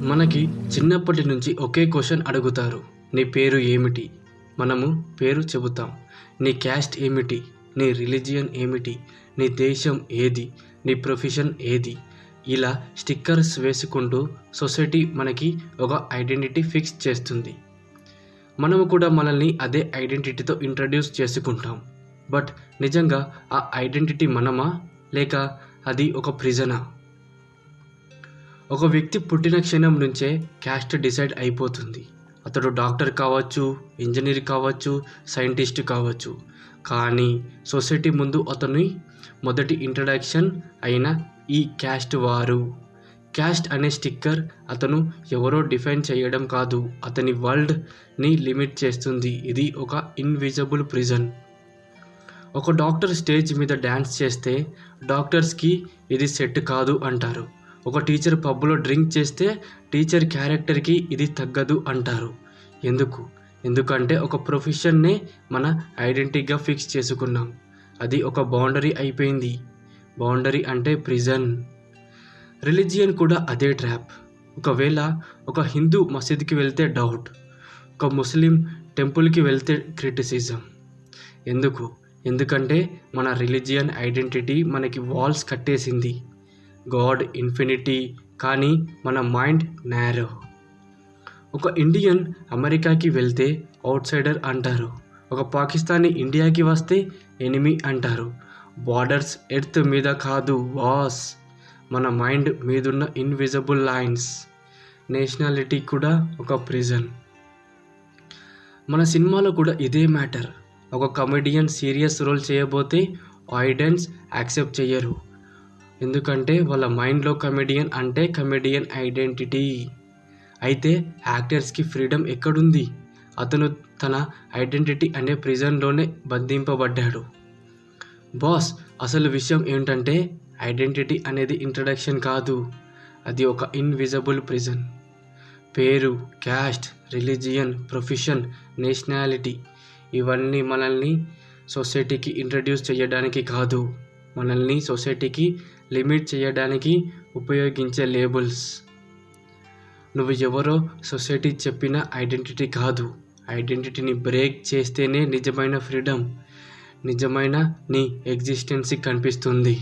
మనకి చిన్నప్పటి నుంచి ఒకే క్వశ్చన్ అడుగుతారు నీ పేరు ఏమిటి? మనము పేరు చెబుతాం నీ క్యాస్ట్ ఏమిటి? నీ రిలీజియన్ ఏమిటి? నీ దేశం ఏది? నీ ప్రొఫెషన్ ఏది? ఇలా స్టిక్కర్స్ వేసుకుంటూ సొసైటీ మనకి ఒక ఐడెంటిటీ ఫిక్స్ చేస్తుంది. మనము కూడా మనల్ని అదే ఐడెంటిటీతో ఇంట్రడ్యూస్ చేసుకుంటాం. బట్ నిజంగా ఆ ఐడెంటిటీ మనమా? లేక అది ఒక ప్రిజనా? ఒక వ్యక్తి పుట్టిన క్షణం నుంచే క్యాస్ట్ డిసైడ్ అయిపోతుంది. అతడు డాక్టర్ కావచ్చు ఇంజనీర్ కావచ్చు సైంటిస్ట్ కావచ్చు. కానీ సొసైటీ ముందు అతని మొదటి ఇంట్రడక్షన్ అయిన ఈ క్యాస్ట్ వారు. క్యాస్ట్ అనే స్టిక్కర్ అతను ఎవరో డిఫైన్ చేయడం కాదు. అతని వరల్డ్ని లిమిట్ చేస్తుంది. ఇది ఒక ఇన్విజిబుల్ ప్రిజన్. ఒక డాక్టర్ స్టేజ్ మీద డ్యాన్స్ చేస్తే డాక్టర్స్కి ఇది సెట్ కాదు అంటారు. ఒక టీచర్ పబ్లో డ్రింక్ చేస్తే టీచర్ క్యారెక్టర్కి ఇది తగ్గదు అంటారు. ఎందుకు? ఎందుకంటే ఒక ప్రొఫెషన్నే మన ఐడెంటిటీగా ఫిక్స్ చేసుకున్నాం. అది ఒక బౌండరీ అయిపోయింది. బౌండరీ అంటే ప్రిజన్. రిలీజియన్ కూడా అదే ట్రాప్. ఒకవేళ ఒక హిందూ మసీద్కి వెళ్తే డౌట్. ఒక ముస్లిం టెంపుల్కి వెళ్తే క్రిటిసిజం. ఎందుకు? ఎందుకంటే మన రిలీజియన్ ఐడెంటిటీ మనకి వాల్స్ కట్టేసింది. గాడ్ ఇన్ఫినిటీ కానీ మన మైండ్ నేరో. ఒక ఇండియన్ అమెరికాకి వెళ్తే అవుట్సైడర్ అంటారు. ఒక పాకిస్తానీ ఇండియాకి వస్తే ఎనిమి అంటారు. బార్డర్స్ ఎర్త్ మీద కాదు వాస్. మన మైండ్ మీదున్న ఇన్విజిబుల్ లైన్స్. నేషనాలిటీ కూడా ఒక ప్రిజన్. మన సినిమాలో కూడా ఇదే మ్యాటర్. ఒక కమెడియన్ సీరియస్ రోల్ చేయబోతే ఆడియన్స్ యాక్సెప్ట్ చేయరు ఎందుకంటే వాళ్ళ మైండ్లో కమెడియన్ అంటే కమెడియన్ ఐడెంటిటీ అయితే యాక్టర్స్కి ఫ్రీడమ్ ఎక్కడుంది? అతను తన ఐడెంటిటీ అనే ప్రిజన్లోనే బంధింపబడ్డాడు. బాస్ అసలు విషయం ఏంటంటే ఐడెంటిటీ అనేది ఇంట్రడక్షన్ కాదు. అది ఒక ఇన్విజిబుల్ ప్రిజన్ పేరు క్యాస్ట్ రిలీజియన్ ప్రొఫెషన్ నేషనాలిటీ ఇవన్నీ మనల్ని సొసైటీకి ఇంట్రడ్యూస్ చేయడానికి కాదు. మనల్ని సొసైటీకి లిమిట్ చేయడానికి ఉపయోగించే లేబుల్స్. నువ్వు ఎవరో సొసైటీ చెప్పిన ఐడెంటిటీ కాదు. ఐడెంటిటీని బ్రేక్ చేస్తేనే నిజమైన ఫ్రీడమ్ నిజమైన నీ ఎగ్జిస్టెన్సీ కనిపిస్తుంది.